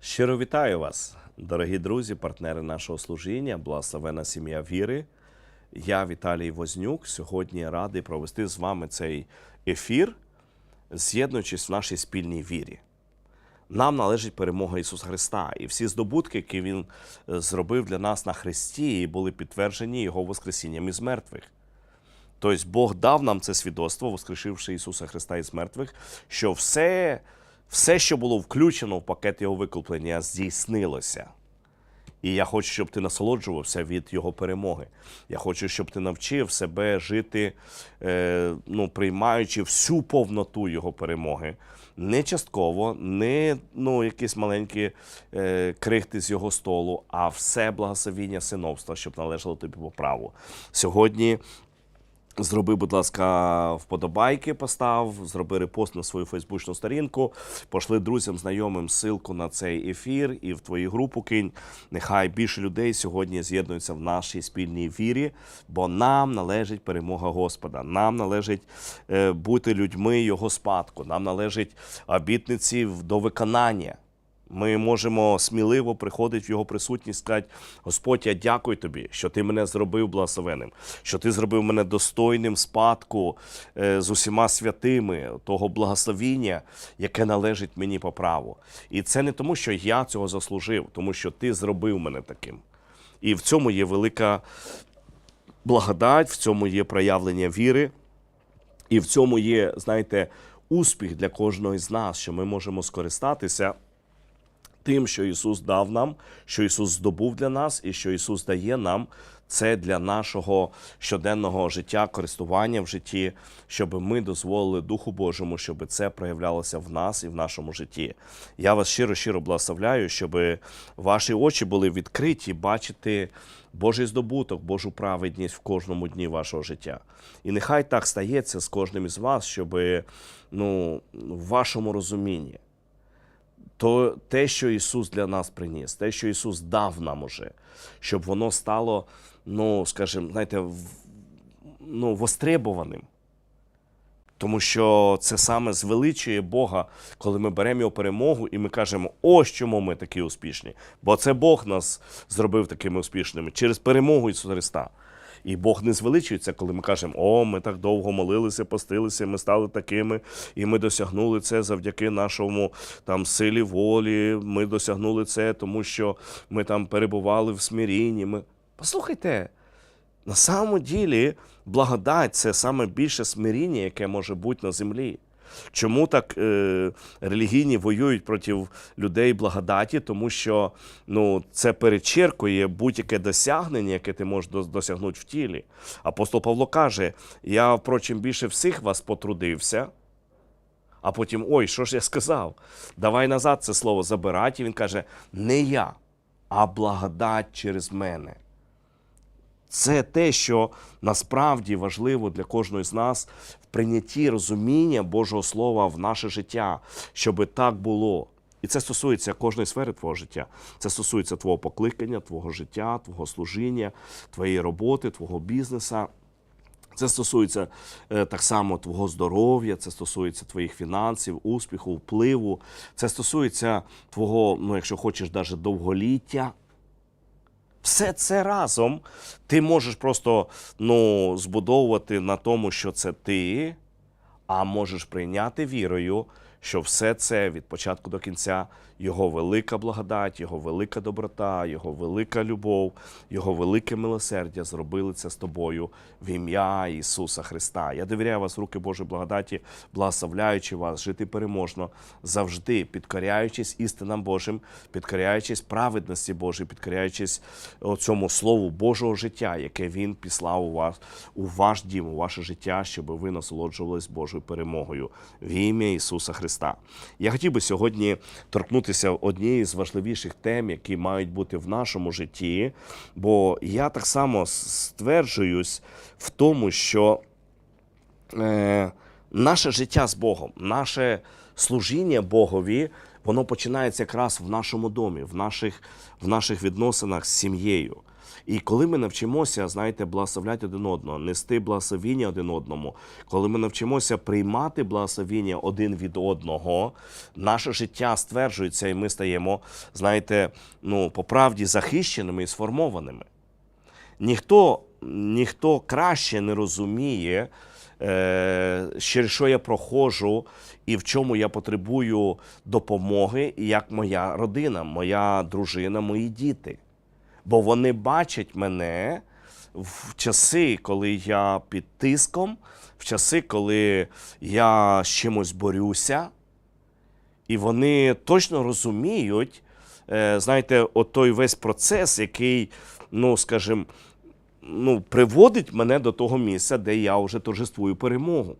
Щиро вітаю вас, дорогі друзі, партнери нашого служіння, благословена сім'я віри. Я Віталій Вознюк. Сьогодні радий провести з вами цей ефір, з'єднуючись в нашій спільній вірі. Нам належить перемога Ісуса Христа, і всі здобутки, які Він е, зробив для нас на Христі, були підтверджені Його Воскресінням із мертвих. Тобто Бог дав нам це свідоцтво, воскрешивши Ісуса Христа із мертвих, що все, все, що було включено в пакет Його викуплення, здійснилося. І я хочу, щоб ти насолоджувався від його перемоги. Я хочу, щоб ти навчив себе жити, е, ну, приймаючи всю повноту його перемоги. Не частково, не ну, якісь маленькі е, крихти з його столу, а все благословіння синовства, щоб належало тобі по праву. Сьогодні Зроби, будь ласка, вподобайки постав, зроби репост на свою фейсбучну сторінку, пошли друзям, знайомим ссылку на цей ефір і в твою групу кинь. Нехай більше людей сьогодні з'єднуються в нашій спільній вірі, бо нам належить перемога Господа. Нам належить е, бути людьми Його спадку. Нам належить обітниці до виконання. Ми можемо сміливо приходити в його присутність сказати: Господь, я дякую тобі, що ти мене зробив благословенним, що ти зробив мене достойним спадку е, з усіма святими, того благословіння, яке належить мені по праву. І це не тому, що я цього заслужив, тому що ти зробив мене таким. І в цьому є велика благодать, в цьому є проявлення віри. І в цьому є, знаєте, успіх для кожного з нас, що ми можемо скористатися тим, що Ісус дав нам, що Ісус здобув для нас, і що Ісус дає нам. Це для нашого щоденного життя, користування в житті, щоб ми дозволили Духу Божому, щоб це проявлялося в нас і в нашому житті. Я вас щиро щиро благословляю, щоб ваші очі були відкриті, бачити Божий здобуток, Божу праведність в кожному дні вашого життя. І нехай так стається з кожним із вас, щоб ну, в вашому розумінні то те, що Ісус для нас приніс, те, що Ісус дав нам уже, щоб воно стало, ну, скажімо, знаєте, ну, востребованим. Тому що це саме звеличує Бога, коли ми беремо його перемогу і ми кажемо, ось чому ми такі успішні. Бо це Бог нас зробив такими успішними через перемогу Ісуса Христа. І Бог не звеличується, коли ми кажемо, о, ми так довго молилися, постилися, ми стали такими, і ми досягнули це завдяки нашому там силі волі. Ми досягнули це, тому що ми там перебували в смирінні. Ми... Послухайте, на самому ділі благодать це саме більше смиріння, яке може бути на землі. Чому так е, релігійні воюють проти людей благодаті? Тому що ну, це перечеркує будь-яке досягнення, яке ти можеш досягнути в тілі. Апостол Павло каже: Я, впрочем, більше всіх вас потрудився. А потім, ой, що ж я сказав? Давай назад це слово забирати. І він каже: не я, а благодать через мене. Це те, що насправді важливо для кожного з нас в прийнятті розуміння Божого Слова в наше життя, щоб так було. І це стосується кожної сфери твого життя. Це стосується твого покликання, твого життя, твого служіння, твоєї роботи, твого бізнеса. Це стосується е, так само твого здоров'я, це стосується твоїх фінансів, успіху, впливу. Це стосується твого, ну якщо хочеш, навіть довголіття. Все це разом ти можеш просто ну, збудовувати на тому, що це ти, а можеш прийняти вірою, що все це від початку до кінця його велика благодать, його велика доброта, його велика любов, його велике милосердя зробили це з тобою в ім'я Ісуса Христа. Я довіряю вас руки Божої благодаті, благословляючи вас жити переможно, завжди підкоряючись істинам Божим, підкоряючись праведності Божій, підкоряючись цьому слову Божого життя, яке Він післав у вас у ваш дім, у ваше життя, щоб ви насолоджувались Божою перемогою в ім'я Ісуса Христа. Я хотів би сьогодні торкнутися однієї з важливіших тем, які мають бути в нашому житті, бо я так само стверджуюсь в тому, що е, наше життя з Богом, наше служіння Богові, воно починається якраз в нашому домі, в наших, в наших відносинах з сім'єю. І коли ми навчимося, знаєте, благословляти один одного, нести благословіння один одному, коли ми навчимося приймати благословіння один від одного, наше життя стверджується, і ми стаємо, знаєте, ну, по правді захищеними і сформованими. Ніхто, ніхто краще не розуміє, е, через що я проходжу і в чому я потребую допомоги, як моя родина, моя дружина, мої діти. Бо вони бачать мене в часи, коли я під тиском, в часи, коли я з чимось борюся, і вони точно розуміють, е, знаєте, от той весь процес, який, ну, скажімо, ну, приводить мене до того місця, де я вже торжествую перемогу.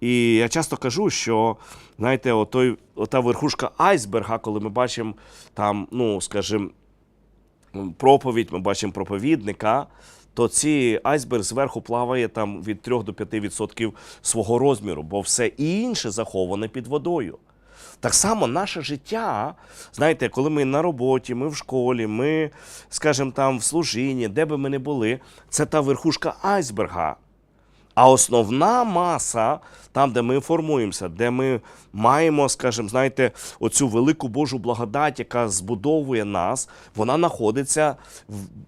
І я часто кажу, що знаєте, отой, ота верхушка айсберга, коли ми бачимо там, ну, скажімо, проповідь, ми бачимо проповідника, то ці айсберг зверху плаває там від 3 до 5% свого розміру, бо все інше заховане під водою. Так само наше життя, знаєте, коли ми на роботі, ми в школі, ми, скажімо, там в служінні, де би ми не були, це та верхушка айсберга. А основна маса, там, де ми формуємося, де ми маємо, скажімо, знаєте, оцю велику Божу благодать, яка збудовує нас, вона знаходиться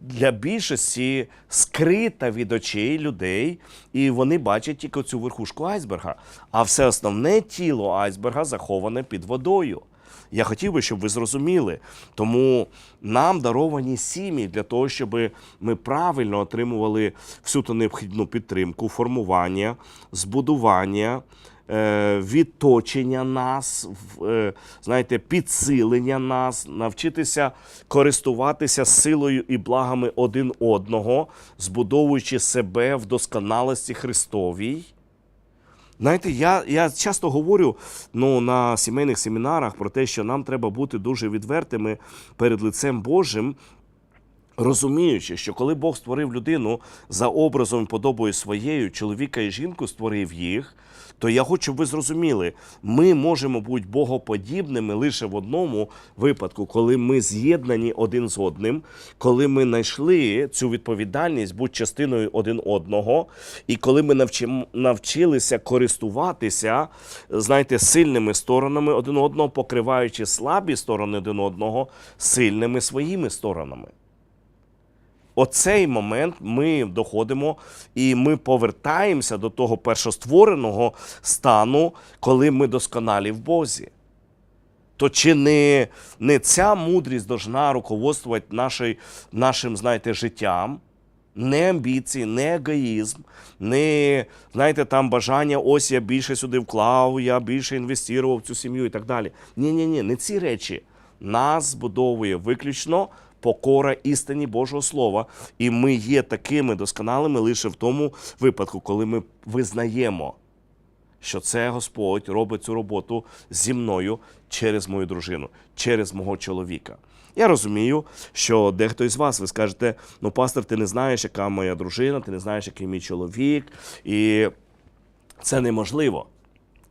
для більшості скрита від очей людей, і вони бачать тільки цю верхушку айсберга. А все основне тіло айсберга заховане під водою. Я хотів би, щоб ви зрозуміли. Тому нам даровані сім'ї для того, щоб ми правильно отримували всю ту необхідну підтримку, формування, збудування. е, Відточення нас, е, знаєте, підсилення нас, навчитися користуватися силою і благами один одного, збудовуючи себе в досконалості Христовій. Знаєте, я, я часто говорю ну, на сімейних семінарах про те, що нам треба бути дуже відвертими перед лицем Божим, розуміючи, що коли Бог створив людину за образом і подобою своєю, чоловіка і жінку створив їх, то я хочу, щоб ви зрозуміли, ми можемо бути богоподібними лише в одному випадку, коли ми з'єднані один з одним, коли ми знайшли цю відповідальність бути частиною один одного, і коли ми навчилися користуватися, знаєте, сильними сторонами один одного, покриваючи слабі сторони один одного сильними своїми сторонами. Оцей момент ми доходимо і ми повертаємося до того першоствореного стану, коли ми досконалі в Бозі. То чи не, не ця мудрість должна руководствувати нашій, нашим, знаєте, життям? Не амбіції, не егоїзм, не знаєте, там бажання, ось я більше сюди вклав, я більше інвестував в цю сім'ю і так далі. Ні, ні, ні, не ці речі. Нас збудовує виключно покора істині Божого Слова, і ми є такими досконалими лише в тому випадку, коли ми визнаємо, що це Господь робить цю роботу зі мною через мою дружину, через мого чоловіка. Я розумію, що дехто із вас ви скажете: ну, пастор, ти не знаєш, яка моя дружина, ти не знаєш, який мій чоловік, і це неможливо.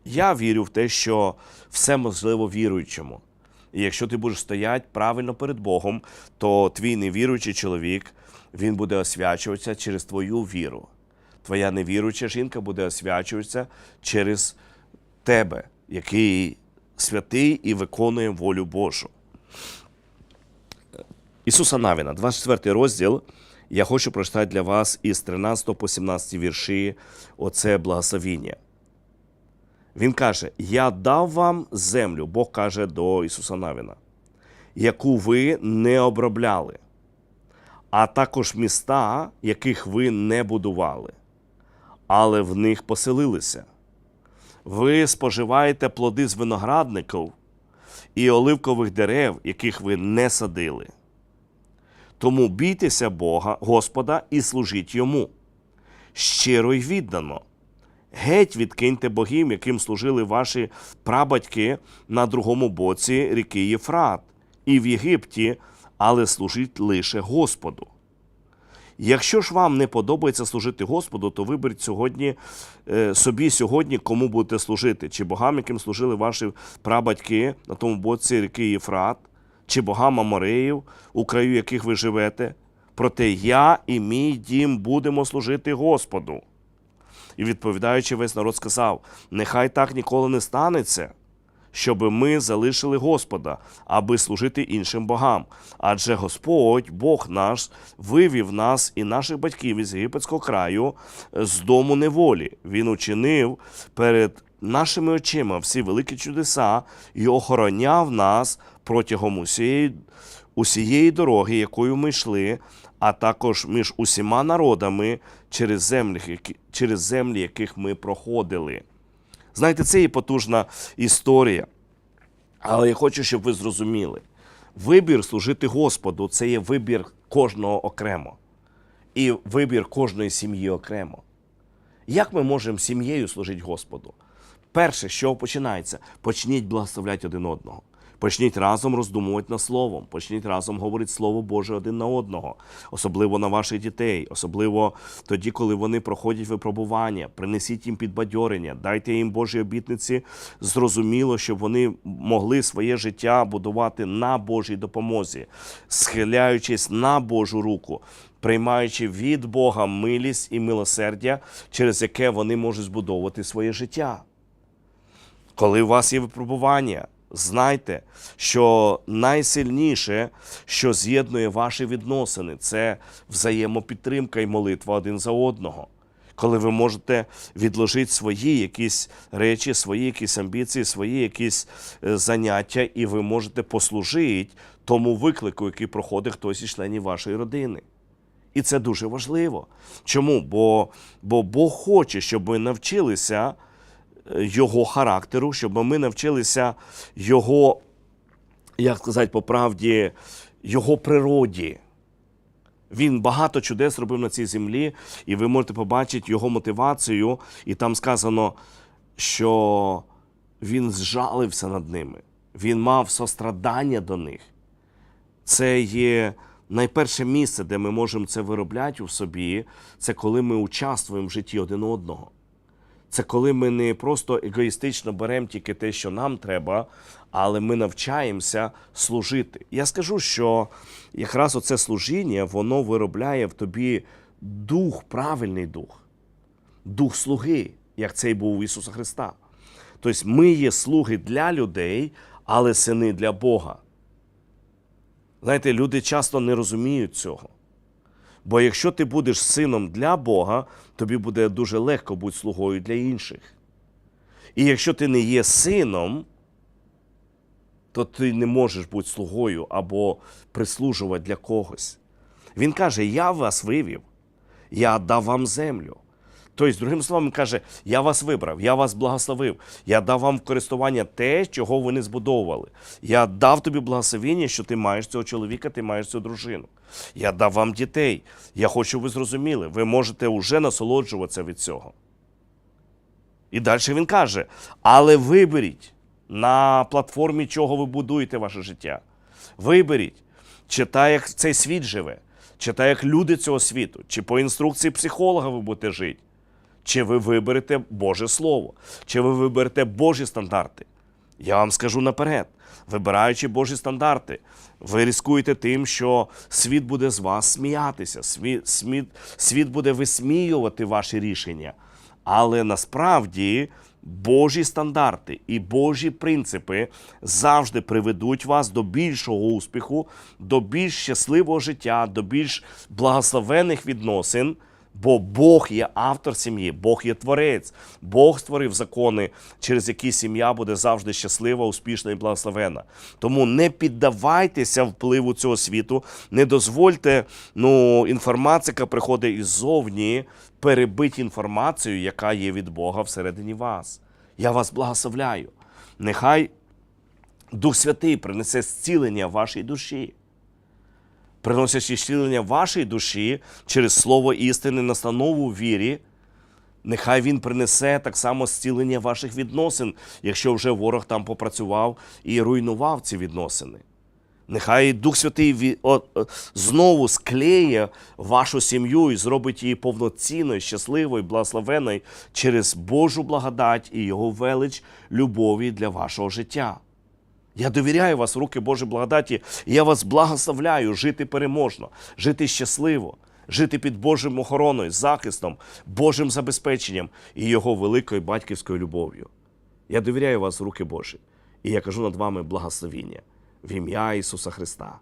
Я вірю в те, що все можливо віруючому. І якщо ти будеш стояти правильно перед Богом, то твій невіруючий чоловік він буде освячуватися через твою віру. Твоя невіруюча жінка буде освячуватися через тебе, який святий і виконує волю Божу. Ісуса Навіна, 24 розділ. Я хочу прочитати для вас із 13 по 17 вірші оце благословіння. Він каже: Я дав вам землю, Бог каже до Ісуса Навіна, яку ви не обробляли, а також міста, яких ви не будували, але в них поселилися. Ви споживаєте плоди з виноградників і оливкових дерев, яких ви не садили. Тому бійтеся Бога, Господа, і служіть йому щиро й віддано. Геть відкиньте богів, яким служили ваші прабатьки на другому боці ріки Єфрат, і в Єгипті, але служіть лише Господу. Якщо ж вам не подобається служити Господу, то виберіть сьогодні е, собі сьогодні, кому будете служити, чи богам, яким служили ваші прабатьки на тому боці ріки Єфрат, чи богам Амореїв, у краю яких ви живете. Проте я і мій дім будемо служити Господу. І відповідаючи, весь народ сказав: нехай так ніколи не станеться, щоб ми залишили Господа, аби служити іншим богам. Адже Господь, Бог наш, вивів нас і наших батьків із єгипетського краю з дому неволі. Він учинив перед нашими очима всі великі чудеса і охороняв нас протягом усієї, усієї дороги, якою ми йшли, а також між усіма народами через землі, через землі, яких ми проходили. Знаєте, це є потужна історія. Але я хочу, щоб ви зрозуміли: вибір служити Господу це є вибір кожного окремо. І вибір кожної сім'ї окремо. Як ми можемо сім'єю служити Господу? Перше, що починається, почніть благословляти один одного. Почніть разом роздумувати над словом, почніть разом говорити Слово Боже один на одного, особливо на ваших дітей, особливо тоді, коли вони проходять випробування. Принесіть їм підбадьорення, дайте їм Божі обітниці, зрозуміло, щоб вони могли своє життя будувати на Божій допомозі, схиляючись на Божу руку, приймаючи від Бога милість і милосердя, через яке вони можуть збудовувати своє життя. Коли у вас є випробування, знайте, що найсильніше, що з'єднує ваші відносини, це взаємопідтримка і молитва один за одного. Коли ви можете відложити свої якісь речі, свої якісь амбіції, свої якісь е, заняття, і ви можете послужити тому виклику, який проходить хтось із членів вашої родини. І це дуже важливо. Чому? Бо, бо Бог хоче, щоб ми навчилися його характеру, щоб ми навчилися його, як сказати по правді, його природі. Він багато чудес робив на цій землі, і ви можете побачити його мотивацію, і там сказано, що він зжалився над ними, він мав сострадання до них. Це є найперше місце, де ми можемо це виробляти у собі, це коли ми участвуємо в житті один одного. Це коли ми не просто егоїстично беремо тільки те, що нам треба, але ми навчаємося служити. Я скажу, що якраз оце служіння, воно виробляє в тобі дух, правильний дух, дух слуги, як цей був у Ісуса Христа. Тобто ми є слуги для людей, але сини для Бога. Знаєте, люди часто не розуміють цього. Бо якщо ти будеш сином для Бога, тобі буде дуже легко бути слугою для інших. І якщо ти не є сином, то ти не можеш бути слугою або прислужувати для когось. Він каже: Я вас вивів, я дав вам землю. Тобто, другим словом, каже, я вас вибрав, я вас благословив, я дав вам користування те, чого ви не збудовували. Я дав тобі благословення, що ти маєш цього чоловіка, ти маєш цю дружину. Я дав вам дітей. Я хочу, щоб ви зрозуміли, ви можете вже насолоджуватися від цього. І далі він каже: але виберіть на платформі, чого ви будуєте ваше життя. Виберіть, чи так, як цей світ живе, чи так, як люди цього світу, чи по інструкції психолога ви будете жити, чи ви виберете Боже Слово, чи ви виберете Божі стандарти. Я вам скажу наперед, вибираючи Божі стандарти, ви ризикуєте тим, що світ буде з вас сміятися, світ, світ, світ буде висміювати ваші рішення. Але насправді Божі стандарти і Божі принципи завжди приведуть вас до більшого успіху, до більш щасливого життя, до більш благословених відносин. Бо Бог є автор сім'ї, Бог є творець, Бог створив закони, через які сім'я буде завжди щаслива, успішна і благословена. Тому не піддавайтеся впливу цього світу, не дозвольте ну, інформація, яка приходить іззовні, перебити інформацію, яка є від Бога всередині вас. Я вас благословляю. Нехай Дух Святий принесе зцілення вашій душі приносячи зцілення вашій душі через слово істини, настанову вірі, нехай він принесе так само зцілення ваших відносин, якщо вже ворог там попрацював і руйнував ці відносини. Нехай Дух Святий знову склеє вашу сім'ю і зробить її повноцінною, щасливою, благословеною через Божу благодать і Його велич любові для вашого життя. Я довіряю вас в руки Божої благодаті, і я вас благословляю жити переможно, жити щасливо, жити під Божим охороною, захистом, Божим забезпеченням і Його великою батьківською любов'ю. Я довіряю вас в руки Божі, і я кажу над вами благословіння в ім'я Ісуса Христа.